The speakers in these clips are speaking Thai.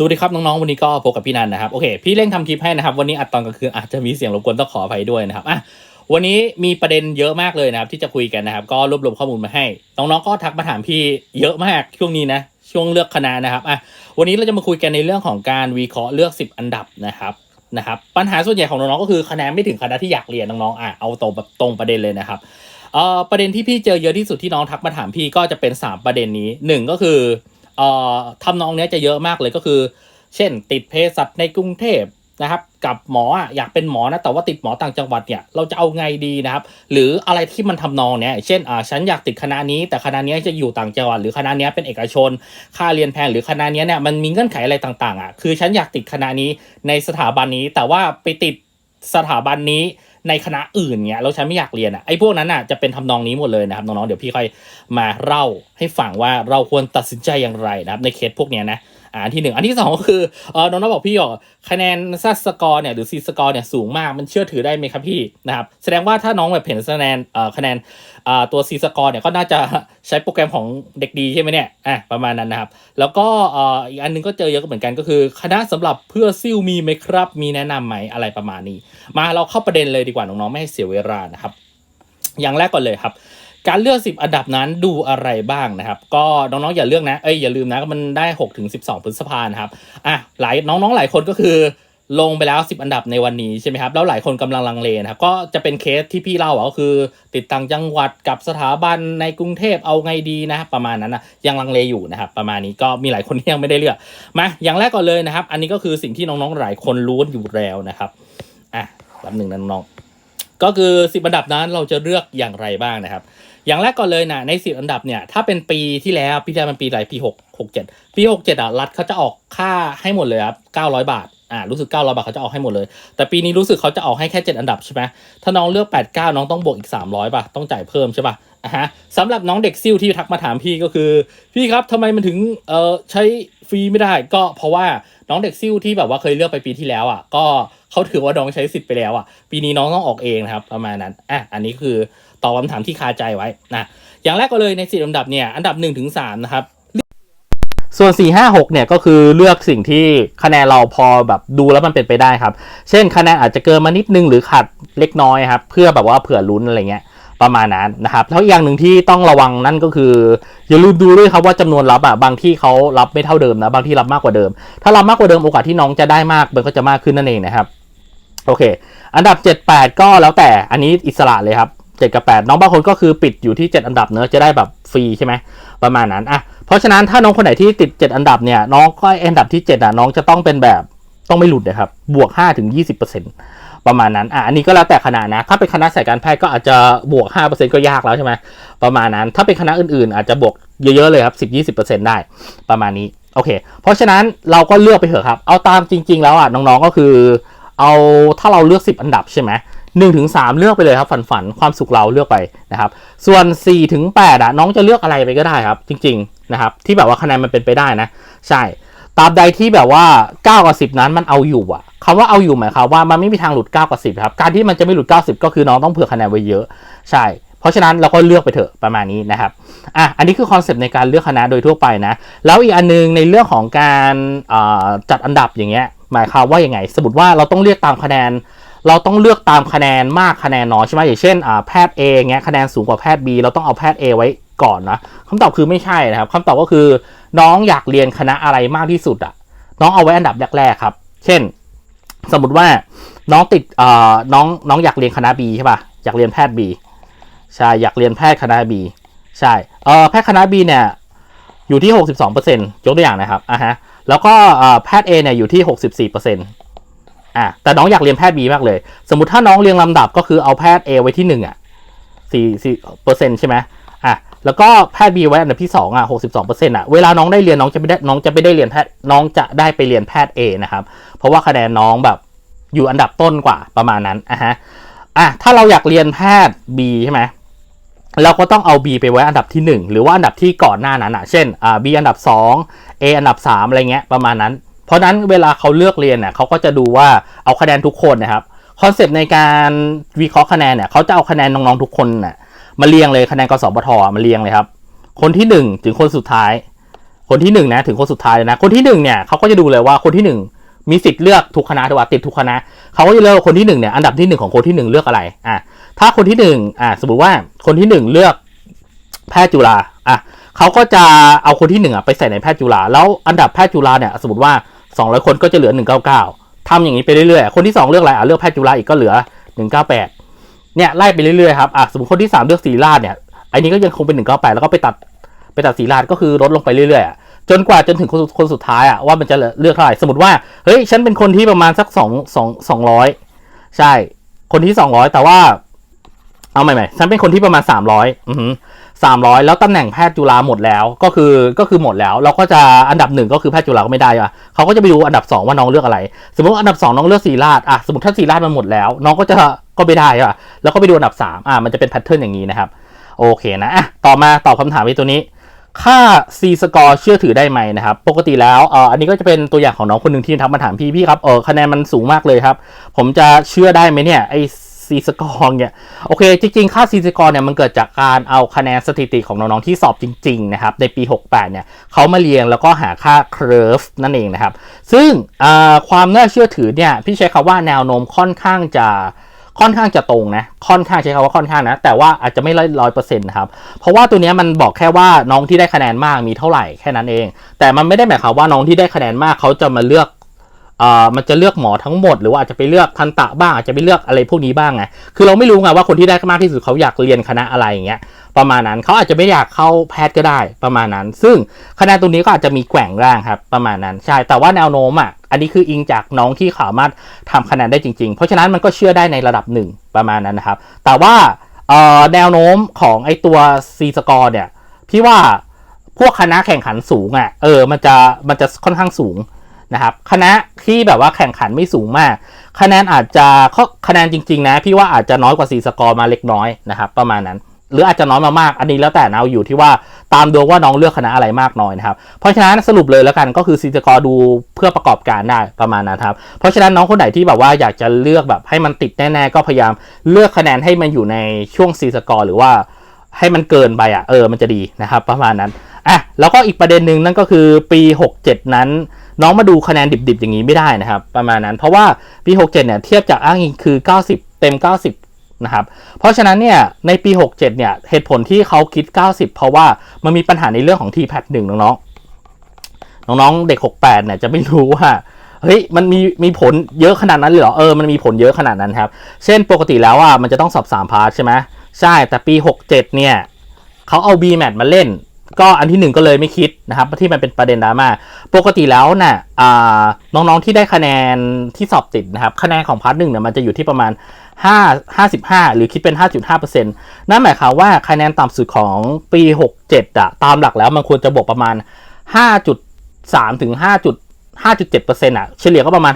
สวัสดีครับ น้อง ๆ วันนี้ก็พบกับพี่นันนะครับ โอเค พี่เร่งทำคลิปให้นะครับ วันนี้อัดตอนกลางคืนอาจจะมีเสียงรบกวนต้องขออภัยด้วยนะครับอะวันนี้มีประเด็นเยอะมากเลยนะครับ ที่จะคุยกันนะครับ ก็รวบรวมข้อมูลมาให้ น้อง ๆ ก็ทักมาถามพี่เยอะมากช่วงนี้นะ ช่วงเลือกคณะนะครับอะวันนี้เราจะมาคุยกันในเรื่องของการวิเคราะห์เลือก 10 อันดับนะครับนะครับปัญหาส่วนใหญ่ของน้องๆก็คือคะแนนไม่ถึงคณะที่อยากเรียนน้องๆอะเอาตรงแบบตรงประเด็นเลยนะครับเอ่อประเด็นที่พี่เจอเยอะที่สุดที่น้องทักมาถามพี่ก็จะเป็นสามประเด็นนี้หนึ่งก็คือ เอ่อทำนองนี้จะเยอะมากเลยก็คือ เช่น ติดเภสัชในกรุงเทพนะครับ กับหมออยากเป็นหมอนะแต่ว่าติดหมอต่างจังหวัดเนี่ยเราจะเอาไงดีนะครับ หรืออะไรที่มันทำนองเนี้ยเช่นอ่าฉันอยากติดคณะนี้ แต่คณะนี้จะอยู่ต่างจังหวัดหรือคณะนี้เป็นเอกชน ค่าเรียนแพงหรือคณะนี้เนี่ยมันมีเงื่อนไขอะไรต่างๆอะคือฉันอยากติดคณะนี้ในสถาบันนี้แต่ว่าไปติดสถาบันนี้ ในคณะอื่นเนี่ยแล้วฉันไม่อยากเรียนอะไอ้พวกนั้นอะจะเป็นทำนองนี้หมดเลยนะครับน้องๆเดี๋ยวพี่ค่อยมาเล่าให้ฟังว่าเราควรตัดสินใจอย่างไรนะครับในเคสพวกเนี้ยนะ อ่านที่หนึ่งอันที่สองก็คือเออน้องๆบอกพี่หรอคะแนนซัสกอร์เนี่ยหรือซีสกอร์เนี่ยสูงมากมันเชื่อถือได้ไหมครับพี่นะครับแสดงว่าถ้าน้องแบบเห็นคะแนนเอ่อคะแนนอ่าตัวซีสกอร์เนี่ยก็น่าจะใช้โปรแกรมของเด็กดีใช่ไหมเนี่ยอะประมาณนั้นนะครับแล้วก็เอ่ออีกอันหนึงก็เจอเยอะก็เหมือนกันก็คือคณะสำหรับเพื่อซิ่วมีไหมครับ มีแนะนำไหมอะไรประมาณนี้ มาเราเข้าประเด็นเลยดีกว่าน้องๆไม่ให้เสียเวลานะครับอย่างแรกก่อนเลยครับ การเลือก 10 อันดับนั้นดูอะไรบ้างนะครับ ก็น้องๆอย่าเลือกนะเอ้ยอย่าลืมนะมันได้6ถึง12 พฤษภานะครับอะหลายน้องๆหลายคนก็คือลงไปแล้ว 10 อันดับในวันนี้ใช่ไหมครับแล้วหลายคนกำลังลังเลนะครับก็จะเป็นเคสที่พี่เล่าก็คือ ติดต่างจังหวัดกับสถาบันในกรุงเทพเอาไงดีนะประมาณนั้นนะยังลังเลอยู่นะครับประมาณนี้ก็มีหลายคนที่ยังไม่ได้เลือกมาอย่างแรกก่อนเลยนะครับ อันนี้ก็คือสิ่งที่น้องๆหลายคนรู้อยู่แล้วนะครับอะแป๊บหนึ่งนะน้องๆก็คือสิบอันดับนั้นเราจะเลือกอย่างไรบ้างนะครับ อย่างแรกก่อนเลยนะในสิบอันดับเนี่ยถ้าเป็นปีที่แล้วปีที่แล้วมันปีอะไรปีหกหกเจ็ดปีหกเจ็ดอะรัฐเขาจะออกค่าให้หมดเลยครับเก้าร้อยบาทอ่ารู้สึกเก้าร้อยบาทเขาจะออกให้หมดเลย แต่ปีนี้รู้สึกเขาจะออกให้แค่เจ็ดอันดับใช่ไหมถ้าน้องเลือกแปดเก้าน้องต้องบวกอีกสามร้อยป่ะต้องจ่ายเพิ่มใช่ป่ะอะฮะสำหรับน้องเด็กซิ่วที่ทักมาถามพี่ก็คือ พี่ครับทำไมมันถึงเอ่อใช้ฟรีไม่ได้ก็เพราะว่าน้องเด็กซิ่วที่แบบว่าเคยเลือกไปปีที่แล้วอะก็เขาถือว่าน้องใช้สิทธิ์ไปแล้วอะปีนี้น้องต้องออกเองนะครับประมาณนั้นอะอันนี้คือ ตอบคำถามที่คาใจไว้นะอย่างแรกก็เลยในสี่ลำดับเนี่ยอันดับ1นถึงสนะครับส่วน 4 5 6 เนี่ยก็คือเลือกสิ่งที่คะแนนเราพอแบบดูแล้วมันเป็นไปได้ครับ เช่นคะแนนอาจจะเกินมานิดนึงหรือขาดเล็กน้อยครับ เพื่อแบบว่าเผื่อลุ้นอะไรเงี้ยประมาณนั้นนะครับแล้วอีกอย่างหนึ่งที่ต้องระวังนั่นก็คือ อย่าลืมดูด้วยครับว่าจำนวนรับอะบางที่เขารับไม่เท่าเดิมนะ บางที่รับมากกว่าเดิม ถ้ารับมากกว่าเดิมโอกาสที่น้องจะได้มากมันก็จะมากขึ้นนั่นเองนะครับ โอเค อันดับ 7 8 ก็แล้วแต่อันนี้อิสระเลยครับ 7 กับ 8 น้องบางคนก็คือปิดอยู่ที่ 7 อันดับเนอะจะได้แบบฟรีใช่ไหมประมาณนั้นอะเพราะฉะนั้นถ้าน้องคนไหนที่ติด 7 อันดับเนี่ยน้องก็อันดับที่ 7 อะน้องจะต้องเป็นแบบต้องไม่หลุดนะครับบวก5ถึง20%ประมาณนั้น อะ อันนี้ก็แล้วแต่คณะนะ ถ้าเป็นคณะสายการแพทย์ก็อาจจะบวก 5%ก็ยากแล้วใช่ไหม ประมาณนั้น ถ้าเป็นคณะอื่นๆ อาจจะบวกเยอะๆเลยครับ 10-20%ได้ ประมาณนี้ โอเค เพราะฉะนั้นเราก็เลือกไปเถอะครับ เอาตามจริง ๆ แล้วอะน้องๆ ก็คือ เอาถ้าเราเลือก 10 อันดับใช่ไหมหนึ่งถึงสามเลือกไปเลยครับฝันฝันๆความสุขเราเลือกไปนะครับ ส่วน4ี่ถึงแปดอะน้องจะเลือกอะไรไปก็ได้ครับ จริง ๆนะครับ ที่แบบว่าคะแนนมันเป็นไปได้นะ ใช่ตราบใดที่แบบว่า9กับ10 นั้นมันเอาอยู่อะคำว่าเอาอยู่หมายความว่ามันไม่มีทางหลุด 9กับ10ครับการที่มันจะไม่หลุด 90 ก็คือน้องต้องเผื่อคะแนนไว้เยอะใช่ เพราะฉะนั้นเราก็เลือกไปเถอะประมาณนี้นะครับอะอันนี้คือคอนเซปต์ในการเลือกคณะโดยทั่วไปนะแล้วอีกอันนึงในเรื่องของการจัดอันดับอย่างเงี้ย หมายความว่าอย่างไง สมมติว่าเราต้องเลือกตามคะแนน เราต้องเลือกตามคะแนนมากคะแนนน้อยใช่ไหมอย่างเช่นแพทย์ A เงี้ยคะแนนสูงกว่าแพทย์ B เราต้องเอาแพทย์ A ไว้ก่อนนะคำตอบคือไม่ใช่นะครับคำตอบก็คือน้องอยากเรียนคณะอะไรมากที่สุดอะน้องเอาไว้อันดับแรกๆครับ เช่น สมมติว่าน้องติดเอ่อน้องน้องอยากเรียนคณะ B ใช่ป่ะอยากเรียนแพทย์ B ใช่อยากเรียนแพทย์คณะ B ใช่เออแพทย์คณะ B เนี่ยอยู่ที่ 62%ยกตัวอย่างนะครับอะฮะ แล้วก็แพทย์ A เนี่ยอยู่ที่ 64%อะแต่น้องอยากเรียนแพทย์ B มากเลย สมมติถ้าน้องเรียงลำดับก็คือเอาแพทย์ A ไว้ที่1อะ4ใช่ไหมอะแล้วก็แพทย์ B ไว้อันดับที่2อะ62%อะเวลาน้องได้เรียนน้องจะไม่ได้น้องจะไม่ได้เรียนแพทย์น้องจะได้ไปเรียนแพทย์ A นะครับ เพราะว่าคะแนนน้องแบบอยู่อันดับต้นกว่าประมาณนั้นอะฮะอะถ้าเราอยากเรียนแพทย์ B ใช่ไหม เราก็ต้องเอา B ไปไว้อันดับที่ 1 หรือว่าอันดับที่ก่อนหน้านั้นอะ เช่นอ่า B อันดับ 2 A อันดับ 3 อะไรเงี้ยประมาณนั้น เพราะนั้นเวลาเขาเลือกเรียนเนี่ยเขาก็จะดูว่าเอาคะแนนทุกคนนะครับคอนเซปต์ในการวิเคราะห์คะแนนเนี่ยเขาจะเอาคะแนนน้องๆทุกคนน่ะมาเรียงเลยคะแนนกสปทมาเรียงเลยครับ คนที่ 1 ถึงคนสุดท้าย คนที่หนึ่งนะถึงคนสุดท้ายนะ คนที่หนึ่งเนี่ยเขาก็จะดูเลยว่าคนที่หนึ่งมีสิทธิ์เลือกทุกคณะถูกป่ะติดทุกคณะเขาก็จะเลือกคนที่หนึ่งเนี่ยอันดับที่หนึ่งของคนที่หนึ่งเลือกอะไรอะ ถ้าคนที่หนึ่งอะสมมติว่าคนที่หนึ่งเลือกแพทย์จุฬาอะเขาก็จะเอาคนที่หนึ่งอะไปใส่ในแพทย์จุฬาแล้วอันดับแพทย์จุฬาเนี่ยสมมติว่าสองร้อยคนก็จะเหลือหนึ่งเก้าเก้าทำอย่างนี้ไปเรื่อยๆ คนที่สองเลือกอะไรอะเลือกแพทย์จุฬาอีกก็เหลือหนึ่งเก้าแปดเนี่ยไล่ไปเรื่อยๆครับอะสมมติคนที่สามเลือกศรีราชเนี่ยอันนี้ก็ยังคงเป็นหนึ่งเก้าแปดแล้วก็ไปตัดไปตัดศรีราชก็คือลดลงไปเรื่อยๆอะจนกว่าจนถึงคนคนสุดท้ายอะว่ามันจะเลือกเท่าไหร่สมมติว่าเฮ้ยฉันเป็นคนที่ประมาณสักสองสองสองร้อยใช่ คนที่สองร้อยแต่ว่า เอาใหม่ๆฉันเป็นคนที่ประมาณสามร้อยอือสามร้อยแล้วตำแหน่งแพทย์จุฬาหมดแล้วก็คือก็คือหมดแล้ว เราก็จะอันดับหนึ่งก็คือแพทย์จุฬาก็ไม่ได้อะเขาก็จะไปดูอันดับสองว่าน้องเลือกอะไร สมมติว่าอันดับสองน้องเลือกศีราชอะสมมติถ้าศีราชมันหมดแล้ว น้องก็จะก็ไม่ได้อะแล้วก็ไปดูอันดับสามอะมันจะเป็นแพทเทิร์นอย่างนี้นะครับโอเคนะอะต่อมาตอบคำถามไอ้ตัวนี้ ค่า C score เชื่อถือได้ไหมนะครับ ปกติแล้วเอ่ออันนี้ก็จะเป็นตัวอย่างของน้องคนหนึ่งที่ทักมาถามพี่พี่ครับเออคะแนนมันสูงมากเลยครับ ผมจะเชื่อได้ไหมเนี่ยไอ C score เนี่ยโอเค จริง ๆ ค่า C score เนี่ยมันเกิดจากการเอาคะแนนสถิติของน้อง ๆ ที่สอบจริง ๆ นะครับ ในปี 68 เนี่ยเขามาเรียงแล้วก็หาค่า curve นั่นเองนะครับ ซึ่งความน่าเชื่อถือเนี่ยพี่ใช้คำว่าแนวโน้มค่อนข้างจะค่อนข้างจะตรงนะ ค่อนข้างใช้คำว่าค่อนข้างนะ แต่ว่าอาจจะไม่ร้อยเปอร์เซ็นต์นะครับ เพราะว่าตัวนี้มันบอกแค่ว่าน้องที่ได้คะแนนมากมีเท่าไหร่แค่นั้นเอง แต่มันไม่ได้หมายความว่าน้องที่ได้คะแนนมากเขาจะมาเลือก มันจะเลือกหมอทั้งหมดหรือว่าอาจจะไปเลือกทันตะบ้างอาจจะไปเลือกอะไรพวกนี้บ้างไงคือเราไม่รู้ไงว่าคนที่ได้มากที่สุดเขาอยากเรียนคณะอะไรอย่างเงี้ยประมาณนั้นเขาอาจจะไม่อยากเข้าแพทย์ก็ได้ประมาณนั้น ซึ่งคะแนนตรงนี้ก็อาจจะมีแกว่งร่างครับประมาณนั้นใช่แต่ว่าแนวโน้มอะอันนี้คืออิงจากน้องที่สามารถทำคะแนนได้จริง ๆ เพราะฉะนั้นมันก็เชื่อได้ในระดับหนึ่งประมาณนั้นนะครับ แต่ว่าแนวโน้มของไอตัว C score เนี่ยพี่ว่าพวกคณะแข่งขันสูงอะเออมันจะมันจะค่อนข้างสูง นะครับคณะที่แบบว่าแข่งขันไม่สูงมาก คะแนนอาจจะข้อคะแนนจริง ๆ นะ พี่ว่าอาจจะน้อยกว่า C score มาเล็กน้อยนะครับประมาณนั้นหรืออาจจะน้อยมามาก อันนี้แล้วแต่นะอยู่ที่ว่าตามดวงว่าน้องเลือกคณะอะไรมากน้อยนะครับ เพราะฉะนั้นสรุปเลยแล้วกันก็คือซีจกอดูเพื่อประกอบการได้ประมาณนั้นครับ เพราะฉะนั้นน้องคนไหนที่แบบว่าอยากจะเลือกแบบให้มันติดแน่ๆ ก็พยายามเลือกคะแนนให้มันอยู่ในช่วงซีสกอร์หรือว่าให้มันเกินไปอะเออมันจะดีนะครับประมาณนั้นอะแล้วก็อีกประเด็นหนึ่งนั่นก็คือปี 67 นั้น น้องมาดูคะแนนดิบๆอย่างนี้ไม่ได้นะครับ ประมาณนั้น เพราะว่าปี 67 เนี่ยเทียบจากอ้างอิงคือ 90 เต็ม 90 นะครับ เพราะฉะนั้นเนี่ยในปี 67 เนี่ยเหตุผลที่เขาคิด 90 เพราะว่ามันมีปัญหาในเรื่องของ t p a t 1น้องๆน้องๆเด็ก 68 เนี่ยจะไม่รู้ว่าเฮ้ยมันมีมีผลเยอะขนาดนั้นเลยเหรอเออมันมีผลเยอะขนาดนั้นครับเช่นปกติแล้วอะมันจะต้องสอบ3พาร์ทใช่ไหมใช่แต่ปี 67 เนี่ยเขาเอา B MAT มาเล่น ก็อันที่หนึ่งก็เลยไม่คิดนะครับที่มันเป็นประเด็นดราม่าปกติแล้วน่ะอ่าน้องๆที่ได้คะแนนที่สอบติดนะครับคะแนนของพาร์ทหนึ่งเนี่ยมันจะอยู่ที่ประมาณ 5 55 หรือคิดเป็น 5.5%นั่นหมายความว่าคะแนนต่ำสุดของปี 67อะตามหลักแล้วมันควรจะบวกประมาณ 5.3 ถึง 5 5.7%อะเฉลี่ยก็ประมาณ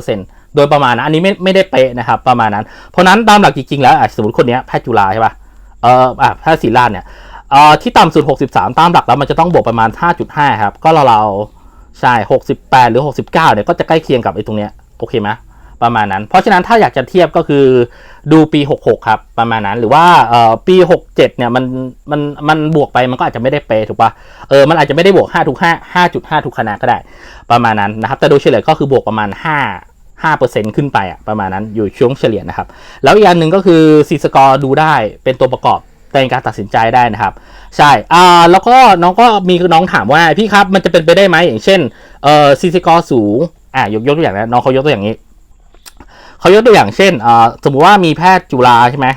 5.5%โดยประมาณนะอันนี้ไม่ไม่ได้เป๊ะนะครับประมาณนั้น เพราะนั้นตามหลักจริงๆแล้วอะสมมติคนเนี้ยแพทย์จุฬาใช่ป่ะเอออะแพทย์ศิริราชเนี่ย เอ่อที่ต่ำสุด 63 ตามหลักแล้วมันจะต้องบวกประมาณ 5.5 ครับ ก็เราๆใช่ 68 หรือ 69 เนี่ยก็จะใกล้เคียงกับไอ้ตรงเนี้ยโอเคไหมประมาณนั้น เพราะฉะนั้นถ้าอยากจะเทียบก็คือดูปี 66 ครับ ประมาณนั้น หรือว่าเอ่อปี 67 เนี่ยมันมันมันบวกไปมันก็อาจจะไม่ได้เป๊ะถูกป่ะ เออมันอาจจะไม่ได้บวก5ทุก5 5.5 ทุกคณะก็ได้ ประมาณนั้นนะครับ แต่โดยเฉลี่ยก็คือบวกประมาณ 5 5%ขึ้นไปอะประมาณนั้นอยู่ช่วงเฉลี่ยนะครับ แล้วอีกอันหนึ่งก็คือซีสกอร์ดูได้เป็นตัวประกอบ ในการตัดสินใจได้นะครับ ใช่อ่าแล้วก็น้องก็มีน้องถามว่าพี่ครับมันจะเป็นไปได้ไหมอย่างเช่นเอ่อซีสกอร์สูงอ่ายกยกตัวอย่างนะน้องเขายกตัวอย่างนี้เขายกตัวอย่างเช่นอ่าสมมุติว่ามีแพทย์จุฬาใช่ไหม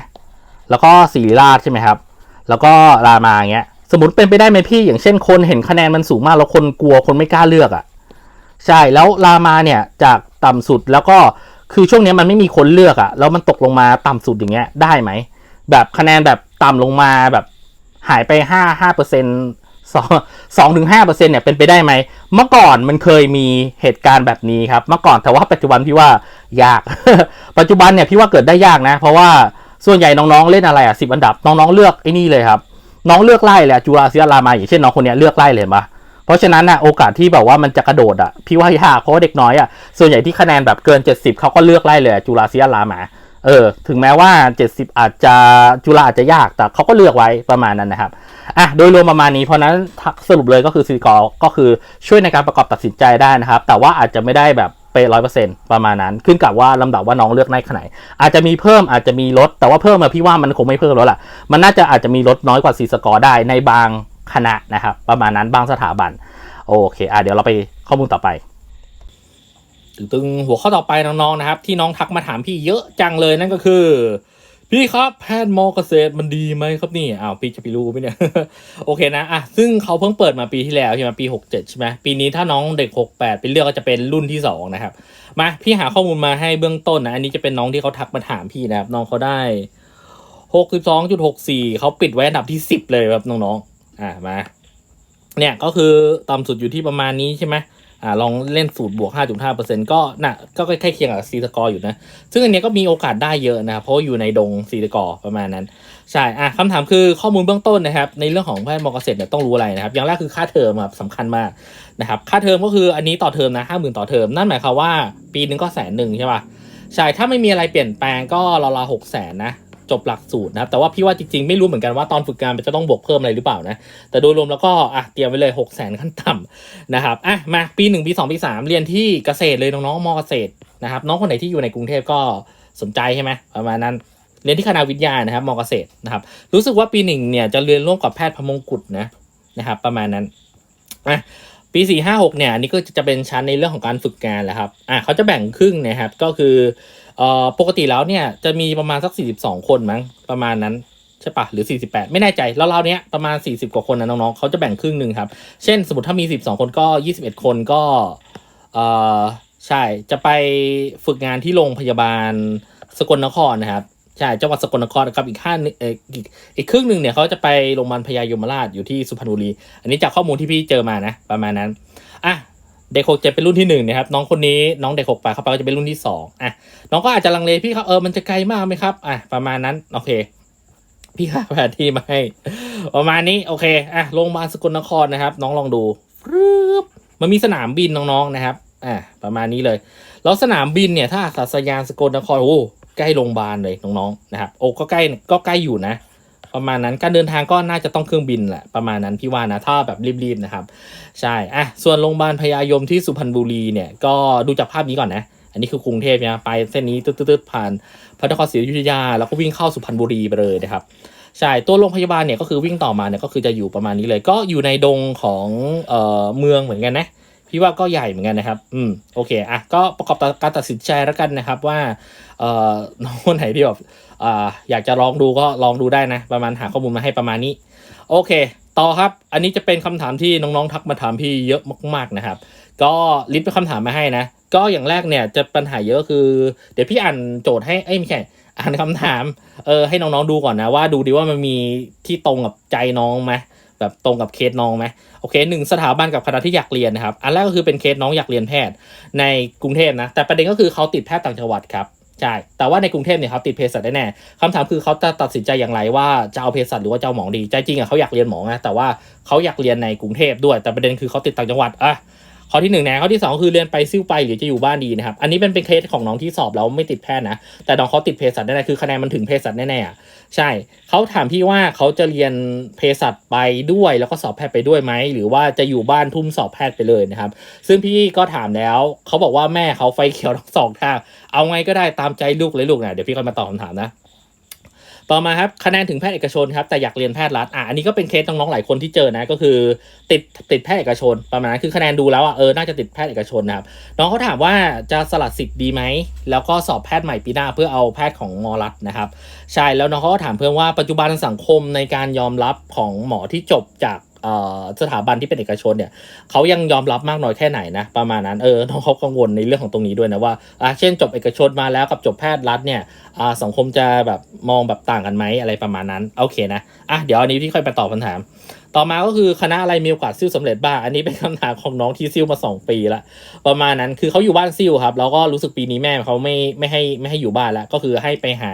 แล้วก็ศิริราชใช่ไหมครับ แล้วก็รามาเงี้ยสมมติเป็นไปได้ไหมพี่ อย่างเช่นคนเห็นคะแนนมันสูงมากแล้วคนกลัวคนไม่กล้าเลือกอะ่ะใช่แล้วรามาเนี่ยจากต่ำสุดแล้วก็คือช่วงนี้มันไม่มีคนเลือกอะ่ะแล้วมันตกลงมาต่ำสุดอย่างเงี้ยได้ไหมแบบคะแนนแบบ ต่ำลงมาแบบหายไปห้าห้าเปอร์เซ็นต์สองสองถึงห้าเปอร์เซ็นเนี่ยเป็นไปได้ไหม เมื่อก่อนมันเคยมีเหตุการณ์แบบนี้ครับ เมื่อก่อนแต่ว่าปัจจุบันพี่ว่ายาก ปัจจุบันเนี่ยพี่ว่าเกิดได้ยากนะ เพราะว่าส่วนใหญ่น้องๆเล่นอะไรอะสิบอันดับ น้องๆเลือกไอ้นี่เลยครับ น้องเลือกไล่เลยอะจุฬาศิลามาอย่างเช่นน้องคนนี้เลือกไล่เลยเห็นปะเพราะฉะนั้นนะโอกาสที่แบบว่ามันจะกระโดดอะพี่ว่ายากเพราะว่าเด็กน้อยอะส่วนใหญ่ที่คะแนนแบบเกิน 70เขาก็เลือกไล่เลยจุฬาศิลามา เออถึงแม้ว่า 70 อาจจะจุฬาอาจจะยากแต่เขาก็เลือกไว้ประมาณนั้นนะครับอะโดยรวมประมาณนี้เพราะนั้นสรุปเลยก็คือซีกอก็คือช่วยในการประกอบตัดสินใจได้นะครับ แต่ว่าอาจจะไม่ได้แบบเป๊ะร้อยเปอร์เซ็นต์ประมาณนั้น ขึ้นกับว่าลำดับว่าน้องเลือกได้ขนาดอาจจะมีเพิ่มอาจจะมีลดแต่ว่าเพิ่มมาพี่ว่ามันคงไม่เพิ่มแล้วล่ะ มันน่าจะอาจจะมีลดน้อยกว่าซีสกอร์ได้ในบางคณะนะครับประมาณนั้นบางสถาบันโอเคอะเดี๋ยวเราไปข้อมูลต่อไป ตึงหัวข้อต่อไปน้องๆนะครับ ที่น้องทักมาถามพี่เยอะจังเลยนั่นก็คือ พี่ครับแพทย์มอเกษตรมันดีไหมครับนี่อ้าวพี่จะไปรู้ไหมเนี่ยโอเคนะอะซึ่งเขาเพิ่งเปิดมาปีที่แล้วใช่ไหมปี 67 ใช่ไหมปีนี้ถ้าน้องเด็ก 68 เป็นเลือกก็จะเป็นรุ่นที่ 2 นะครับ มาพี่หาข้อมูลมาให้เบื้องต้นนะ อันนี้จะเป็นน้องที่เขาทักมาถามพี่นะครับ น้องเขาได้ 62.64เขาปิดไว้อันดับที่ 10 เลยครับน้องๆอะมาเนี่ยก็คือต่ำสุดอยู่ที่ประมาณนี้ใช่ไหม อ่าลองเล่นสูตรบวก 5.5%ก็น่ะก็ใกล้เคียงกับซีสกอร์อยู่นะ ซึ่งอันนี้ก็มีโอกาสได้เยอะนะครับเพราะว่าอยู่ในดงซีสกอร์ประมาณนั้น ใช่อะคำถามคือข้อมูลเบื้องต้นนะครับ ในเรื่องของแพทย์มอเกษตรเนี่ยต้องรู้อะไรนะครับ อย่างแรกคือค่าเทอมครับสำคัญมากนะครับ ค่าเทอมก็คืออันนี้ต่อเทอมนะห้าหมื่นต่อเทอม นั่นหมายความว่าปีหนึ่งก็แสนหนึ่งใช่ป่ะใช่ถ้าไม่มีอะไรเปลี่ยนแปลงก็ราวๆหกแสนนะ จบหลักสูตรนะครับ แต่ว่าพี่ว่าจริงๆ ไม่รู้เหมือนกันว่าตอนฝึกงานมันจะต้องบวกเพิ่มอะไรหรือเปล่านะ แต่โดยรวมแล้วก็อะเตรียมไว้เลยหกแสนขั้นต่ำนะครับอะมาปีหนึ่งปีสองปีสามเรียนที่เกษตรเลยน้องๆมเกษตรนะครับน้องคนไหนที่อยู่ในกรุงเทพก็สนใจใช่ไหมประมาณนั้นเรียนที่คณะวิทยานะครับมเกษตรนะครับ รู้สึกว่าปีหนึ่งเนี่ยจะเรียนร่วมกับแพทย์พมงกุฎนะนะครับประมาณนั้นอะปีสี่ห้าหกเนี่ยอันนี้ก็จะเป็นชั้นในเรื่องของการฝึกงานแหละครับอะเขาจะแบ่งครึ่งนะครับก็คือ เอ่อปกติแล้วเนี่ยจะมีประมาณสักสี่สิบสองคนมั้งประมาณนั้นใช่ปะหรือสี่สิบแปดไม่แน่ใจแล้วเราเนี้ยประมาณสี่สิบกว่าคนนะน้องๆเขาจะแบ่งครึ่งหนึ่งครับ เช่นสมมติถ้ามีสิบสองคนก็ยี่สิบเอ็ดคนก็เอ่อใช่จะไปฝึกงานที่โรงพยาบาลสกลนครนะครับใช่จังหวัดสกลนครกับอีกห้าเอ่ออีกอีกครึ่งหนึ่งเนี่ยเขาจะไปโรงพยาบาลพญายมราชอยู่ที่สุพรรณบุรี อันนี้จากข้อมูลที่พี่เจอมานะ ประมาณนั้นอะ เด็กหกเจ็ดเป็นรุ่นที่หนึ่งนะครับน้องคนนี้น้องเด็กหกแปดเข้าไปก็จะเป็นรุ่นที่สองอะน้องก็อาจจะลังเลพี่ครับเออมันจะไกลมากไหมครับอะประมาณนั้นโอเค พี่หาแผนที่มาให้ประมาณนี้โอเคอะโรงพยาบาลสกลนครนะครับ น้องลองดูฟรึบมันมีสนามบินน้องๆนะครับอะประมาณนี้เลย แล้วสนามบินเนี่ยถ้าอากาศยานสกลนครโอ้ใกล้โรงพยาบาลเลยน้องๆนะครับโอ้ก็ใกล้ก็ใกล้อยู่นะ ประมาณนั้นการเดินทางก็น่าจะต้องเครื่องบินแหละประมาณนั้นพี่ว่านะถ้าแบบรีบๆนะครับใช่อะส่วนโรงพยาบาลพญายมที่สุพรรณบุรีเนี่ยก็ดูจากภาพนี้ก่อนนะอันนี้คือกรุงเทพนะไปเส้นนี้ตืดๆๆผ่านพระนครศรีอยุธยา แล้วก็วิ่งเข้าสุพรรณบุรีไปเลยนะครับใช่ตัวโรงพยาบาลเนี่ยก็คือวิ่งต่อมาเนี่ยก็คือจะอยู่ประมาณนี้เลย ก็อยู่ในดงของเอ่อเมืองเหมือนกันนะพี่ว่าก็ใหญ่เหมือนกันนะครับ อืมโอเคอะก็ประกอบการตัดสินใจแล้วกันนะครับว่าเอ่อน้องคนไหนที่แบบ อยากจะลองดูก็ลองดูได้นะ ประมาณหาข้อมูลมาให้ประมาณนี้ โอเค ต่อครับ อันนี้จะเป็นคำถามที่น้องๆทักมาถามพี่เยอะมากๆนะครับ ก็ลิสต์เป็นคำถามมาให้นะ ก็อย่างแรกเนี่ยจะปัญหาเยอะคือ เดี๋ยวพี่อ่านโจทย์ให้เอ้ยไม่ใช่อ่านคำถามเออให้น้องๆดูก่อนนะว่าดูดีว่ามันมีที่ตรงกับใจน้องไหมแบบตรงกับเคสน้องไหมโอเคหนึ่งสถาบันกับคณะที่อยากเรียนนะครับ อันแรกก็คือเป็นเคสน้องอยากเรียนแพทย์ในกรุงเทพนะ แต่ประเด็นก็คือเขาติดแพทย์ต่างจังหวัดครับ ใช่แต่ว่าในกรุงเทพเนี่ยเขาติดเภสัชได้แน่คำถามคือเขาจะตัดสินใจอย่างไรว่าจะเอาเภสัชหรือว่าจะเอาหมอดีใจจริงอะเขาอยากเรียนหมอไงแต่ว่าเขาอยากเรียนในกรุงเทพด้วยแต่ประเด็นคือเขาติดต่างจังหวัดอะ ข้อที่หนึ่งนะข้อที่สองคือเรียนไปซิ่วไปหรือจะอยู่บ้านดีนะครับ อันนี้เป็นเป็นเคสของน้องที่สอบแล้วไม่ติดแพทย์นะ แต่น้องเขาติดเภสัชแน่ๆคือคะแนนมันถึงเภสัชแน่ๆอ่ใช่เขาถามพี่ว่าเขาจะเรียนเภสัชไปด้วย แล้วก็สอบแพทย์ไปด้วยไหมหรือว่าจะอยู่บ้านทุ่มสอบแพทย์ไปเลยนะครับ ซึ่งพี่ก็ถามแล้วเขาบอกว่าแม่เขาไฟเขียวทั้งสองทางเอาไงก็ได้ตามใจลูกเลยลูกนะเดี๋ยวพี่ค่อยมาตอบคำถามนะ ต่อมาครับคะแนนถึงแพทย์เอกชนครับแต่อยากเรียนแพทย์รัฐอะอันนี้ก็เป็นเคสน้องๆหลายคนที่เจอนะก็คือติดติดแพทย์เอกชนประมาณนั้นคือคะแนนดูแล้วอะเออน่าจะติดแพทย์เอกชนนะครับน้องเขาถามว่าจะสลัดสิทธิ์ดีไหมแล้วก็สอบแพทย์ใหม่ปีหน้าเพื่อเอาแพทย์ของมอรัฐนะครับใช่แล้วน้องเขาก็ถามเพิ่มว่าปัจจุบันสังคมในการยอมรับของหมอที่จบจาก สถาบันที่เป็นเอกชนเนี่ยเขายังยอมรับมากน้อยแค่ไหนนะประมาณนั้นเออน้องเขากังวลในเรื่องของตรงนี้ด้วยนะว่าเช่นจบเอกชนมาแล้วกับจบแพทย์รัฐเนี่ยสังคมจะแบบมองแบบต่างกันไหมอะไรประมาณนั้นโอเคนะอะเดี๋ยวอันนี้พี่ค่อยไปตอบคำถามต่อมาก็คือคณะอะไรมีโอกาสซิ่วสำเร็จบ้าง อันนี้เป็นคำถามของน้องที่ซิ่วมาสองปีละประมาณนั้นคือเขาอยู่บ้านซิ่วครับแล้วก็รู้สึกปีนี้แม่เขาไม่ไม่ให้ไม่ให้อยู่บ้านแล้วก็คือให้ไปหา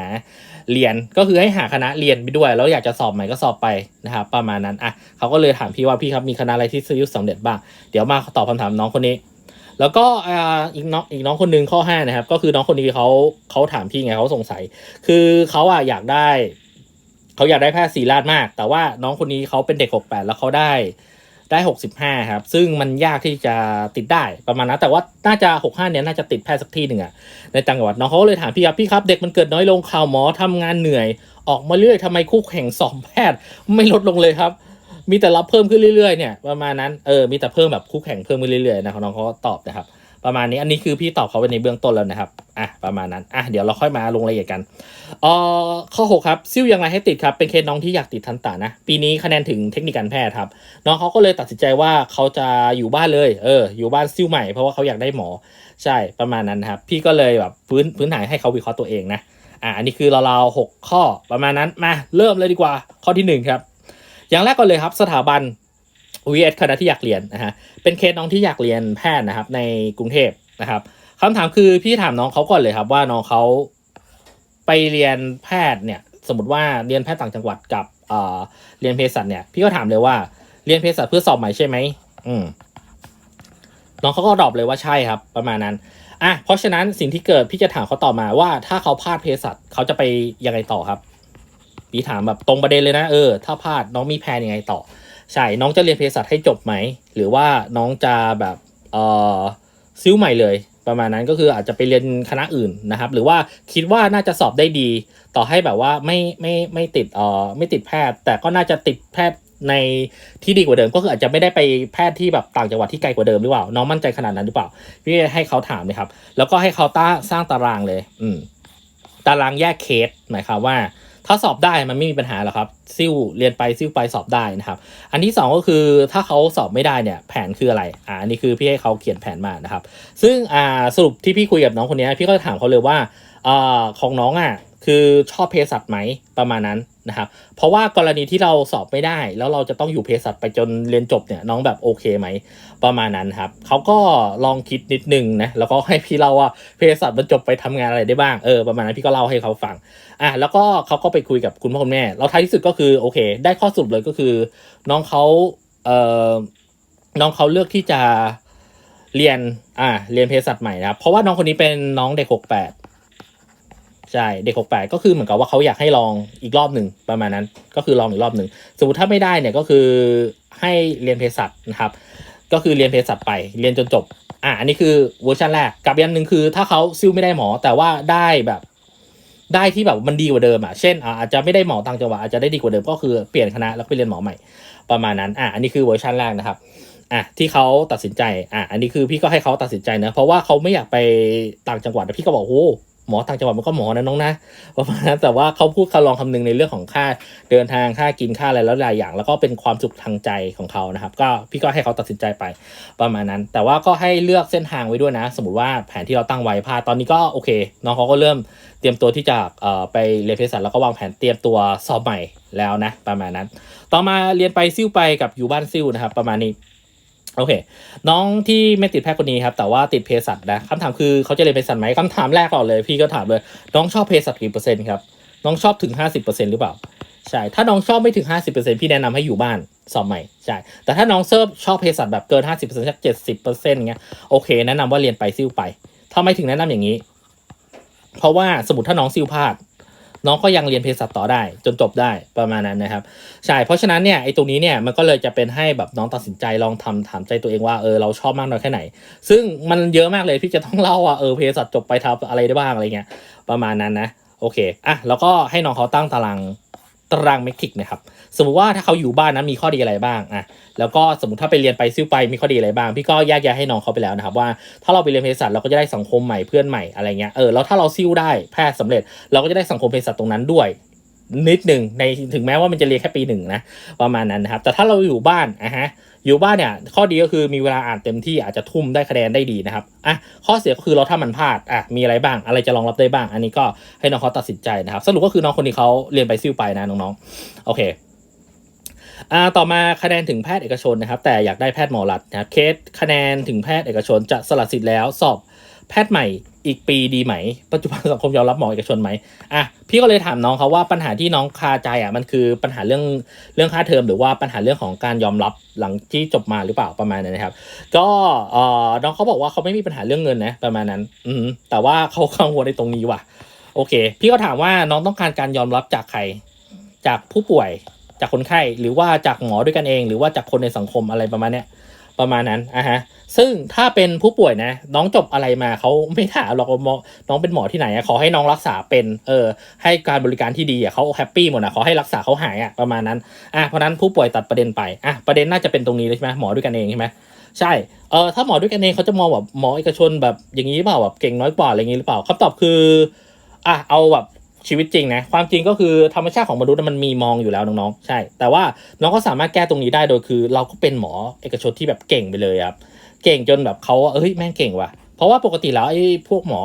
เรียนก็คือให้หาคณะเรียนไปด้วย แล้วอยากจะสอบใหม่ก็สอบไปนะครับประมาณนั้นอะเขาก็เลยถามพี่ว่าพี่ครับมีคณะอะไรที่ซิ่วสำเร็จบ้างเดี๋ยวมาตอบคำถามน้องคนนี้แล้วก็อ,อีกน้องอีกน้องคนหนึ่งข้อห้านะครับก็คือน้องคนนี้เขาเขาถามพี่ไงเขาสงสัย คือเขาอะอยากได้ เขาอยากได้แพทย์ศริราชมาก แต่ว่าน้องคนนี้เขาเป็นเด็ก 68 แล้วเขาได้ได้ 65 ครับ ซึ่งมันยากที่จะติดได้ประมาณนั้น แต่ว่าน่าจะ 65 เนี่ยน่าจะติดแพทย์สักที่หนึ่งอะในจังหวัดน้องเขาเลยถามพี่ครับ พี่ครับเด็กมันเกิดน้อยลงข่าวหมอทำงานเหนื่อย ออกมาเรื่อยทำไมคู่แข่งสอบแพทย์ไม่ลดลงเลยครับ มีแต่รับเพิ่มขึ้นเรื่อยๆเนี่ยประมาณนั้น เออ มีแต่เพิ่มแบบคู่แข่งเพิ่มขึ้นเรื่อยๆนะน้องเขาตอบนะครับ ประมาณนี้อันนี้คือพี่ตอบเขาไปในเบื้องต้นแล้วนะครับอะประมาณนั้นอะเดี๋ยวเราค่อยมาลงรายละเอียดกันเอ่อข้อ 6 ครับซิ่วยังไงให้ติดครับ เป็นเคสน้องที่อยากติดทันตานะ ปีนี้คะแนนถึงเทคนิคการแพทย์ครับ น้องเขาก็เลยตัดสินใจว่าเขาจะอยู่บ้านเลยเอออยู่บ้านซิ่วใหม่เพราะว่าเขาอยากได้หมอใช่ประมาณนั้นครับ พี่ก็เลยแบบพื้นพื้นฐานให้เขาวิเคราะห์ตัวเองนะอะอันนี้คือเราๆหกข้อประมาณนั้นมาเริ่มเลยดีกว่าข้อที่หนึ่งครับอย่างแรกก่อนเลยครับสถาบัน VS คณะที่อยากเรียนนะฮะเป็นเคสน้องที่อยากเรียนแพทย์นะครับในกรุงเทพนะครับคำถามคือพี่ถามน้องเขาก่อนเลยครับ ว่าน้องเขาไปเรียนแพทย์เนี่ย สมมติว่าเรียนแพทย์ต่างจังหวัดกับเอ่อเรียนเภสัชเนี่ย พี่ก็ถามเลยว่าเรียนเภสัชเพื่อสอบใหม่ใช่ไหมอืมน้องเขาก็ตอบเลยว่าใช่ครับ ประมาณนั้นอะเพราะฉะนั้นสิ่งที่เกิดพี่จะถามเขาต่อมาว่าถ้าเขาพลาดเภสัชเขาจะไปยังไงต่อครับ พี่ถามแบบตรงประเด็นเลยนะเออถ้าพลาดน้องมีแผนยังไงต่อ ใช่น้องจะเรียนเภสัชให้จบไหม หรือว่าน้องจะแบบเออซิ้วใหม่เลย ประมาณนั้นก็คืออาจจะไปเรียนคณะอื่นนะครับ หรือว่าคิดว่าน่าจะสอบได้ดี ต่อให้แบบว่าไม่ไม่ไม่ติดเอ่อไม่ติดแพทย์ แต่ก็น่าจะติดแพทย์ในที่ดีกว่าเดิมก็คืออาจจะไม่ได้ไปแพทย์ที่แบบต่างจังหวัดที่ไกลกว่าเดิมหรือเปล่า น้องมั่นใจขนาดนั้นหรือเปล่า พี่ให้เขาถามเลยครับ แล้วก็ให้เขาตั้งสร้างตารางเลย อืมตารางแยกเคสหมายความว่า ถ้าสอบได้มันไม่มีปัญหาหรอกครับซิ่วเรียนไปซิ่วไปสอบได้นะครับ อันที่สองก็คือถ้าเขาสอบไม่ได้เนี่ยแผนคืออะไรอ่าน,นี่คือพี่ให้เขาเขียนแผนมานะครับ ซึ่งอ่าสรุปที่พี่คุยกับน้องคนนี้พี่ก็ถามเขาเลยว่าอ่าของน้องอะคือชอบเภสัชไหมประมาณนั้น นะครับเพราะว่ากรณีที่เราสอบไม่ได้ แล้วเราจะต้องอยู่เภสัชไปจนเรียนจบเนี่ยน้องแบบโอเคไหมประมาณนั้นครับเขาก็ลองคิดนิดนึงนะแล้วก็ให้พี่เล่าว่าเภสัชมันจบไปทำงานอะไรได้บ้างเออประมาณนั้นพี่ก็เล่าให้เขาฟังอะแล้วก็เขาก็ไปคุยกับคุณพ่อคุณแม่แล้วท้ายที่สุดก็คือโอเค ได้ข้อสรุปเลยก็คือ น้องเขาเอ่อน้องเขาเลือกที่จะเรียนอ่าเรียนเภสัชใหม่นะครับเพราะว่าน้องคนนี้เป็นน้องเด็กหกแปด ใช่เด็กหกแปดก็คือเหมือนกับว่าเขาอยากให้ลองอีกรอบหนึ่งประมาณนั้น ก็คือลองอีกรอบหนึ่งสมมติถ้าไม่ได้เนี่ยก็คือให้เรียนเภสัชนะครับ ก็คือเรียนเภสัชไปเรียนจนจบอะอันนี้คือเวอร์ชันแรกกับอีกอันหนึ่งคือ ถ้าเขาซิ่วไม่ได้หมอแต่ว่าได้แบบได้ที่แบบมันดีกว่าเดิมอะ เช่นอะอาจจะไม่ได้หมอต่างจังหวัดอาจจะได้ดีกว่าเดิมก็คือเปลี่ยนคณะแล้วไปเรียนหมอใหม่ประมาณนั้น อะ อันนี้คือเวอร์ชันแรกนะครับ อะ ที่เขาตัดสินใจ อะ อันนี้คือพี่ก็ให้เขาตัดสินใจนะ เพราะว่าเขาไม่อยากไปต่างจังหวัดพี่ก็บอกโอ้ หมอต่างจังหวัดมันก็หมอนะน้องนะประมาณนั้นแต่ว่าเขาพูดเขาลองคำนึงในเรื่องของค่าเดินทางค่ากินค่าอะไรแล้วหลายอย่าง แล้วก็เป็นความสุขทางใจของเขานะครับ ก็พี่ก็ให้เขาตัดสินใจไปประมาณนั้น แต่ว่าก็ให้เลือกเส้นทางไว้ด้วยนะ สมมติว่าแผนที่เราตั้งไว้พาตอนนี้ก็โอเคน้องเขาก็เริ่มเตรียมตัวที่จะไปเรียนเภสัชแล้วก็วางแผนเตรียมตัวสอบใหม่แล้วนะ ประมาณนั้น ต่อมาเรียนไปซิ่วไปกับอยู่บ้านซิ่วนะครับ ประมาณนี้ โอเค น้องที่ไม่ติดแพทย์คนนี้ครับ แต่ว่าติดเภสัชนะคำถามคือเขาจะเรียนเภสัชไหมคำถามแรกก่อนเลย พี่ก็ถามเลย น้องชอบเภสัชกี่เปอร์เซ็นต์ครับ น้องชอบถึงห้าสิบเปอร์เซ็นต์หรือเปล่า ใช่ ถ้าน้องชอบไม่ถึงห้าสิบเปอร์เซ็นต์พี่แนะนำให้อยู่บ้านสอบใหม่ ใช่ แต่ถ้าน้องเซิร์ฟชอบเภสัชแบบเกินห้าสิบเปอร์เซ็นต์สักเจ็ดสิบเปอร์เซ็นต์เงี้ย โอเค แนะนำว่าเรียนไปซิ่วไปทำไม่ถึงแนะนำอย่างนี้ เพราะว่าสมมติถ้าน้องซิ่วพลาด น้องก็ยังเรียนเภสัชต่อได้ จนจบได้ประมาณนั้นนะครับใช่เพราะฉะนั้นเนี่ยไอ้ตรงนี้เนี่ยมันก็เลยจะเป็นให้แบบน้องตัดสินใจลองทำถามใจตัวเองว่าเออเราชอบมากน้อยแค่ไหน ซึ่งมันเยอะมากเลยที่จะต้องเล่าว่าเออเภสัชจบไปทำอะไรได้บ้างอะไรเงี้ยประมาณนั้นนะโอเคอะแล้วก็ให้น้องเขาตั้งตาราง ตารางเมทริกนะครับ สมมติว่าถ้าเขาอยู่บ้านนะมีข้อดีอะไรบ้างอะแล้วก็สมมติถ้าไปเรียนไปซิ่วไปมีข้อดีอะไรบ้าง พี่ก็แยกแยะให้น้องเขาไปแล้วนะครับว่าถ้าเราไปเรียนเภสัชเราก็จะได้สังคมใหม่เพื่อนใหม่อะไรเงี้ยเออแล้วถ้าเราซิ่วได้แพทย์สำเร็จ เราก็จะได้สังคมเภสัชตรงนั้นด้วยนิดหนึ่งในถึงแม้ว่ามันจะเรียนแค่ปีหนึ่งนะประมาณนั้นนะครับแต่ถ้าเราอยู่บ้านอะฮะ อยู่บ้านเนี่ยข้อดีก็คือมีเวลาอ่านเต็มที่อาจจะทุ่มได้คะแนนได้ดีนะครับอะข้อเสียก็คือเราถ้ามันพลาดอะมีอะไรบ้าง อะไรจะรองรับได้บ้าง อันนี้ก็ให้น้องเขาตัดสินใจนะครับสรุปก็คือน้องคนนี้เขาเรียนไปซิ่วไปนะน้องๆโอเคอ่าต่อมาคะแนนถึงแพทย์เอกชนนะครับ แต่อยากได้แพทย์หมอรัฐนะครับเคสคะแนนถึงแพทย์เอกชนจะสละสิทธิ์แล้วสอบแพทย์ใหม่ อีกปีดีไหม ปัจจุบันสังคมยอมรับหมอเอกชนไหมอะพี่ก็เลยถามน้องเขาว่าปัญหาที่น้องคาใจอะมันคือปัญหาเรื่องเรื่องค่าเทอมหรือว่าปัญหาเรื่องของการยอมรับหลังที่จบมาหรือเปล่าประมาณนั้นนะครับ ก็เอ่อน้องเขาบอกว่าเขาไม่มีปัญหาเรื่องเงินนะประมาณนั้น อืมแต่ว่าเขากังวลในตรงนี้ว่ะ โอเค พี่ก็ถามว่าน้องต้องการการยอมรับจากใคร จากผู้ป่วยจากคนไข้หรือว่าจากหมอด้วยกันเอง หรือว่าจากคนในสังคมอะไรประมาณเนี้ย ประมาณนั้นอะฮะซึ่งถ้าเป็นผู้ป่วยนะ น้องจบอะไรมาเขาไม่ถามหรอกว่าหมอน้องเป็นหมอที่ไหนอะขอให้น้องรักษาเป็นเออให้การบริการที่ดีอะเขาแฮปปี้หมดอะขอให้รักษาเขาหายอะประมาณนั้นอะเพราะฉะนั้นผู้ป่วยตัดประเด็นไปอะประเด็นน่าจะเป็นตรงนี้เลยใช่ไหมหมอด้วยกันเองใช่ไหมใช่เออถ้าหมอด้วยกันเองเขาจะมองแบบหมอเอกชนแบบอย่างนี้หรือเปล่าแบบเก่งน้อยกว่าอะไรอย่างนี้หรือเปล่าคำตอบคืออะเอาแบบ ชีวิตจริงนะความจริงก็คือธรรมชาติของมนุษย์มันมีมองอยู่แล้วน้องๆใช่ แต่ว่าน้องก็สามารถแก้ตรงนี้ได้โดยคือ เราก็เป็นหมอเอกชนที่แบบเก่งไปเลยครับเก่งจนแบบเขาเอ้ยแม่งเก่งว่ะเพราะว่าปกติแล้วไอ้พวกหมอ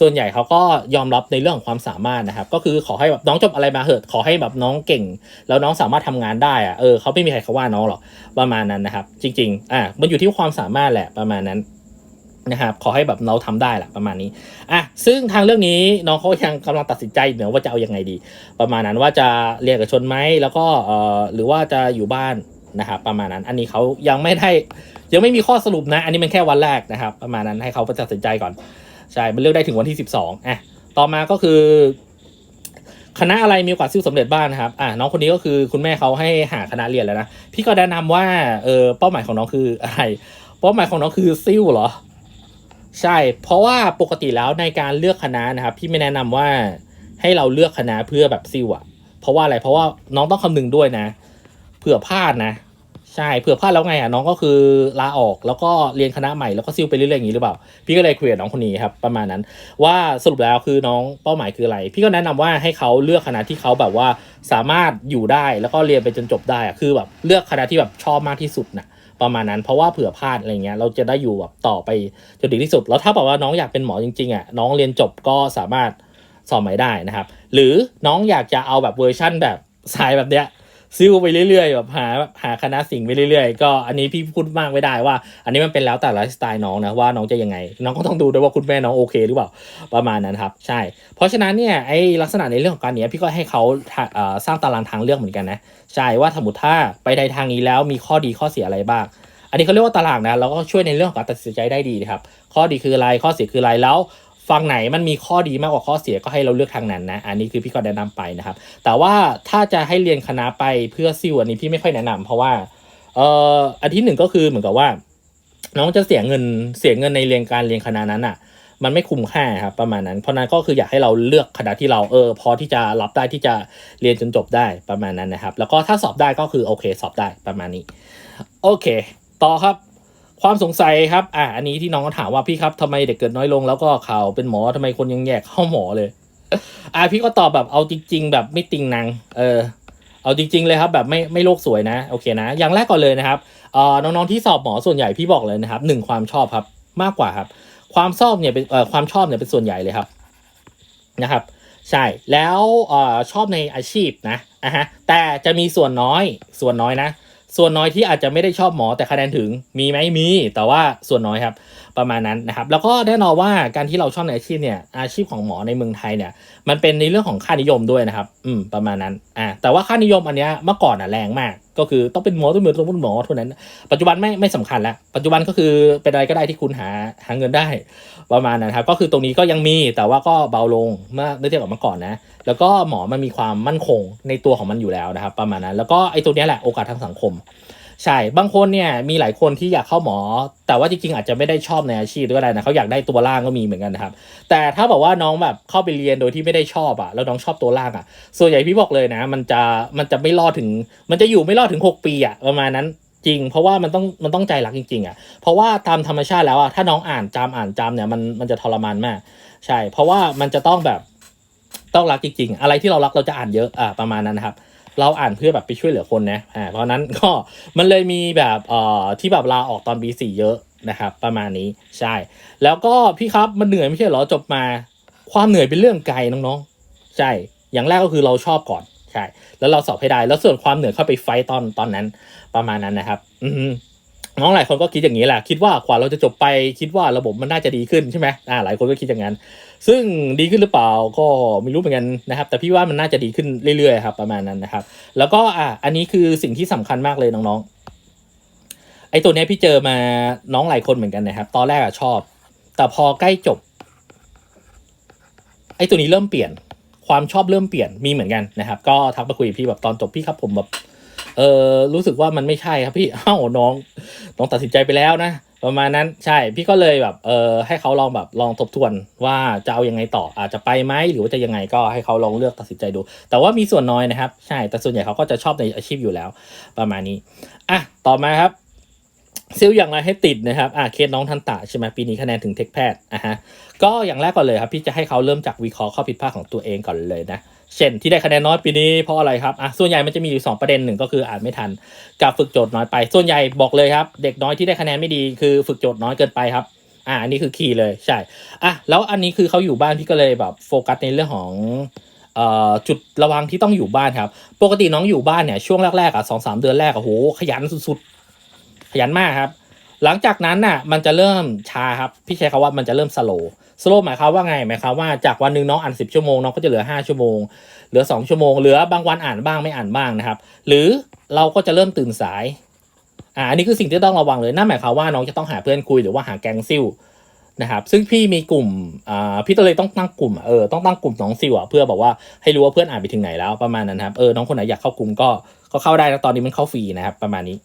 ส่วนใหญ่เขาก็ยอมรับในเรื่องของความสามารถนะครับ ก็คือขอให้แบบน้องจบอะไรมาเหอะขอให้แบบน้องเก่ง แล้วน้องสามารถทำงานได้อะเออเขาไม่มีใครเขาว่าน้องหรอกประมาณนั้นนะครับ จริง ๆ อะมันอยู่ที่ความสามารถแหละประมาณนั้น นะครับขอให้แบบเราทำได้แหละประมาณนี้อะซึ่งทางเรื่องนี้น้องเขายังกำลังตัดสินใจอยู่นะว่าจะเอาอยังไงดี ประมาณนั้นว่าจะเรียนกับชนไหมแล้วก็เอ่อหรือว่าจะอยู่บ้านนะครับประมาณนั้นอันนี้เขายังไม่ได้ยังไม่มีข้อสรุปนะ อันนี้มันแค่วันแรกนะครับ ประมาณนั้นให้เขาตัดสินใจก่อนใช่มันเลือกได้ถึงวันที่ 12อะต่อมาก็คือ คณะอะไรมีโอกาสซิ่วสำเร็จบ้างนะครับอะน้องคนนี้ก็คือคุณแม่เขาให้หาคณะเรียนแล้วนะพี่ก็แนะนำว่าเออเป้าหมายของน้องคืออะไรเป้าหมายของน้องคือซิ่วเหรอ ใช่ เพราะว่าปกติแล้วในการเลือกคณะนะครับ พี่ไม่แนะนำว่าให้เราเลือกคณะเพื่อแบบซิวอะเพราะว่าอะไรเพราะว่าน้องต้องคำนึงด้วยนะ เผื่อพลาดนะ ใช่เผื่อพลาดแล้วไงอะน้องก็คือลาออกแล้วก็เรียนคณะใหม่แล้วก็ซิวไปเรื่อยๆอย่างนี้หรือเปล่า พี่ก็เลยคุยกับน้องคนนี้ครับประมาณนั้น ว่าสรุปแล้วคือน้องเป้าหมายคืออะไร พี่ก็แนะนำว่าให้เขาเลือกคณะที่เขาแบบว่าสามารถอยู่ได้แล้วก็เรียนไปจนจบได้อะคือแบบเลือกคณะที่แบบชอบมากที่สุดน่ะ ประมาณนั้น เพราะว่าเผื่อพลาดอะไรเงี้ยเราจะได้อยู่แบบต่อไปจนถึงที่สุด แล้วถ้าบอกว่าน้องอยากเป็นหมอจริงๆอะน้องเรียนจบก็สามารถสอบใหม่ได้นะครับ หรือน้องอยากจะเอาแบบเวอร์ชั่นแบบสายแบบเนี้ย ซิ่วไปเรื่อยๆแบบหาหาคณะสิ่งไปเรื่อยๆ ก็อันนี้พี่พูดมากไม่ได้ว่า อันนี้มันเป็นแล้วแต่ไลฟ์สไตล์น้องนะว่าน้องจะยังไง น้องก็ต้องดูด้วยว่าคุณแม่น้องโอเคหรือเปล่าประมาณนั้นครับใช่ เพราะฉะนั้นเนี่ยไอ้ลักษณะในเรื่องของการเนี้ยพี่ก็ให้เขาสร้างตารางทางเลือกเหมือนกันนะใช่ว่าสมมติถ้าไปในทางนี้แล้วมีข้อดีข้อเสียอะไรบ้างอันนี้เขาเรียกว่าตารางนะแล้วก็ช่วยในเรื่องของการตัดสินใจได้ดีนะครับข้อดีคืออะไรข้อเสียคืออะไรแล้ว ฝั่งไหนมันมีข้อดีมากกว่าข้อเสียก็ให้เราเลือกทางนั้นนะ อันนี้คือพี่ก็แนะนำไปนะครับ แต่ว่าถ้าจะให้เรียนคณะไปเพื่อซิวอันนี้พี่ไม่ค่อยแนะนำเพราะว่าเอ่ออันที่หนึ่งก็คือเหมือนกับว่า น้องจะเสียเงินเสียเงินในเรียนการเรียนคณะนั้นอะมันไม่คุ้มค่าครับประมาณนั้น เพราะนั้นก็คืออยากให้เราเลือกคณะที่เราเออพอที่จะรับได้ที่จะเรียนจนจบได้ประมาณนั้นนะครับ แล้วก็ถ้าสอบได้ก็คือโอเคสอบได้ประมาณนี้ โอเค ต่อครับ ความสงสัยครับ อะอันนี้ที่น้องก็ถามว่าพี่ครับทำไมเด็กเกิดน้อยลง แล้วก็ข่าวเป็นหมอทำไมคนยังแยกเข้าหมอเลย อะพี่ก็ตอบแบบเอาจริง ๆ แบบไม่ติงนางเออ เอาจริง ๆ เลยครับ แบบไม่ไม่โลกสวยนะโอเคนะ อย่างแรกก่อนเลยนะครับเอ่อน้องๆที่สอบหมอส่วนใหญ่พี่บอกเลยนะครับหนึ่งความชอบครับมากกว่าครับ ความชอบเนี่ยเป็นเอ่อความชอบเนี่ยเป็นส่วนใหญ่เลยครับ นะครับ ใช่แล้วเอ่อชอบในอาชีพนะอะฮะแต่จะมีส่วนน้อยส่วนน้อยนะ ส่วนน้อยที่อาจจะไม่ได้ชอบหมอแต่คะแนนถึงมีไหมมี แต่ว่าส่วนน้อยครับประมาณนั้นนะครับ แล้วก็แน่นอนว่าการที่เราชอบในอาชีพเนี่ยอาชีพของหมอในเมืองไทยเนี่ย มันเป็นในเรื่องของค่านิยมด้วยนะครับ อืมประมาณนั้นอ่าแต่ว่าค่านิยมอันเนี้ยเมื่อก่อนอะแรงมาก ก็คือต้องเป็นหมอต้องเป็นต้องเป็นหมอเท่านั้น ปัจจุบันไม่ไม่สำคัญแล้ว ปัจจุบันก็คือเป็นอะไรก็ได้ที่คุณหาหาเงินได้ประมาณนั้นครับ ก็คือตรงนี้ก็ยังมีแต่ว่าก็เบาลงเมื่อเมื่อเทียบกับเมื่อก่อนนะ แล้วก็หมอมันมีความมั่นคงในตัวของมันอยู่แล้วนะครับ ประมาณนั้น แล้วก็ไอ้ตัวนี้แหละโอกาสทางสังคม ใช่บางคนเนี่ยมีหลายคนที่อยากเข้าหมอ แต่ว่าจริงๆอาจจะไม่ได้ชอบในอาชีพหรืออะไรนะเขาอยากได้ตัวล่างก็มีเหมือนกันนะครับ แต่ถ้าบอกว่าน้องแบบเข้าไปเรียนโดยที่ไม่ได้ชอบอะแล้วน้องชอบตัวล่างอะส่วนใหญ่พี่บอกเลยนะ มันจะมันจะไม่รอดถึง มันจะอยู่ไม่รอดถึง 6 ปีอะประมาณนั้นจริง เพราะว่ามันต้องมันต้องใจรักจริงๆอะเพราะว่าตามธรรมชาติแล้วอะถ้าน้องอ่านจำอ่านจำเนี่ยมันมันจะทรมานมาก ใช่ เพราะว่ามันจะต้องแบบต้องรักจริงๆ อะไรที่เรารักเราจะอ่านเยอะอ่าประมาณนั้นนะครับ เราอ่านเพื่อแบบไปช่วยเหลือคนนะอ่าเพราะนั้นก็มันเลยมีแบบเอ่อที่แบบลาออกตอนปีสี่เยอะนะครับ ประมาณนี้ใช่ แล้วก็พี่ครับมันเหนื่อยไม่ใช่เหรอจบมา ความเหนื่อยเป็นเรื่องไกลน้องๆ ใช่ อย่างแรกก็คือเราชอบก่อนใช่ แล้วเราสอบให้ได้ แล้วส่วนความเหนื่อยเข้าไปไฟต์ตอนตอนนั้นประมาณนั้นนะครับ อื น้องหลายคนก็คิดอย่างนี้แหละ คิดว่ากว่าเราจะจบไป คิดว่าระบบมันน่าจะดีขึ้นใช่ไหมอ่าหลายคนก็คิดอย่างนั้น ซึ่งดีขึ้นหรือเปล่าก็ไม่รู้เหมือนกันนะครับ แต่พี่ว่ามันน่าจะดีขึ้นเรื่อยๆครับประมาณนั้นนะครับ แล้วก็อะอันนี้คือสิ่งที่สำคัญมากเลยน้องๆ ไอ้ตัวนี้พี่เจอมาน้องหลายคนเหมือนกันนะครับ ตอนแรกอะชอบ แต่พอใกล้จบ ไอ้ตัวนี้เริ่มเปลี่ยน ความชอบเริ่มเปลี่ยนมีเหมือนกันนะครับ ก็ทักมาคุยกับพี่แบบตอนจบพี่ครับผมแบบ เออรู้สึกว่ามันไม่ใช่ครับพี่อ้าวน้องน้องตัดสินใจไปแล้วนะประมาณนั้นใช่พี่ก็เลยแบบเออให้เขาลองแบบลองทบทวนว่าจะเอายังไงต่ออาจจะไปไหมหรือว่าจะยังไงก็ให้เขาลองเลือกตัดสินใจดู แต่ว่ามีส่วนน้อยนะครับ ใช่แต่ส่วนใหญ่เขาก็จะชอบในอาชีพอยู่แล้ว ประมาณนี้อะต่อมาครับซิลอย่างไรให้ติดนะครับอ่าเคสน้องทันตะใช่ไหมปีนี้คะแนนถึงเทคแพทย์อะฮะก็อย่างแรกก่อนเลยครับพี่จะให้เขาเริ่มจากวิเคราะห์ข้อผิดพลาดของตัวเองก่อนเลยนะ เช่นที่ได้คะแนนน้อยปีนี้เพราะอะไรครับอะส่วนใหญ่มันจะมีอยู่สองประเด็นหนึ่งก็คืออ่านไม่ทันกับฝึกโจทย์น้อยไป ส่วนใหญ่บอกเลยครับ เด็กน้อยที่ได้คะแนนไม่ดีคือฝึกโจทย์น้อยเกินไปครับอ่าอันนี้คือคีย์เลยใช่อะแล้วอันนี้คือเขาอยู่บ้านพี่ก็เลยแบบโฟกัสในเรื่องของจุดระวังที่ต้องอยู่บ้านครับ ปกติน้องอยู่บ้านเนี่ยช่วงแรกๆอะสองสามเดือนแรกอะโหขยันสุดๆ ขยันมากครับ หลังจากนั้นน่ะมันจะเริ่มช้าครับ พี่ใช้คำว่ามันจะเริ่มสโล สโลหมายความว่าไงหมายความว่าจากวันหนึ่งน้องอ่านสิบชั่วโมงน้องก็จะเหลือห้าชั่วโมง เหลือสองชั่วโมง เหลือบางวันอ่านบ้างไม่อ่านบ้างนะครับ หรือเราก็จะเริ่มตื่นสายอ่าอันนี้คือสิ่งที่ต้องระวังเลยนั่นหมายความว่าน้องจะต้องหาเพื่อนคุยหรือว่าหาแก๊งซิลนะครับซึ่งพี่มีกลุ่มอ่าพี่ก็เลยต้องตั้งกลุ่มเออต้องตั้งกลุ่มน้องซิลอะเพื่อบอกว่าให้รู้ว่าเพื่อนอ่านไปถึงไหนแล้วประมาณนั้นครับเออน้องคนไหนอยากเข้ากลุ่มก็ก็เข้าได้นะตอนนี้มันเข้าฟรีนะครับประมาณนี้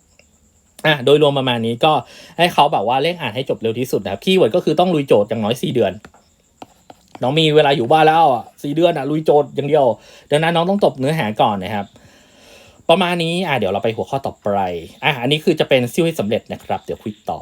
อะโดยรวมประมาณนี้ก็ให้เขาแบบว่าเร่งอ่านให้จบเร็วที่สุดนะครับคีย์เวิร์ดก็คือต้องลุยโจทย์อย่างน้อยสี่เดือน น้องมีเวลาอยู่บ้านแล้วอะสี่เดือนอะลุยโจทย์อย่างเดียวดังนั้นน้องต้องจบเนื้อหาก่อนนะครับ ประมาณนี้อะเดี๋ยวเราไปหัวข้อต่อไปอะอันนี้คือจะเป็นซิ่วให้สำเร็จนะครับ เดี๋ยวคุยต่อ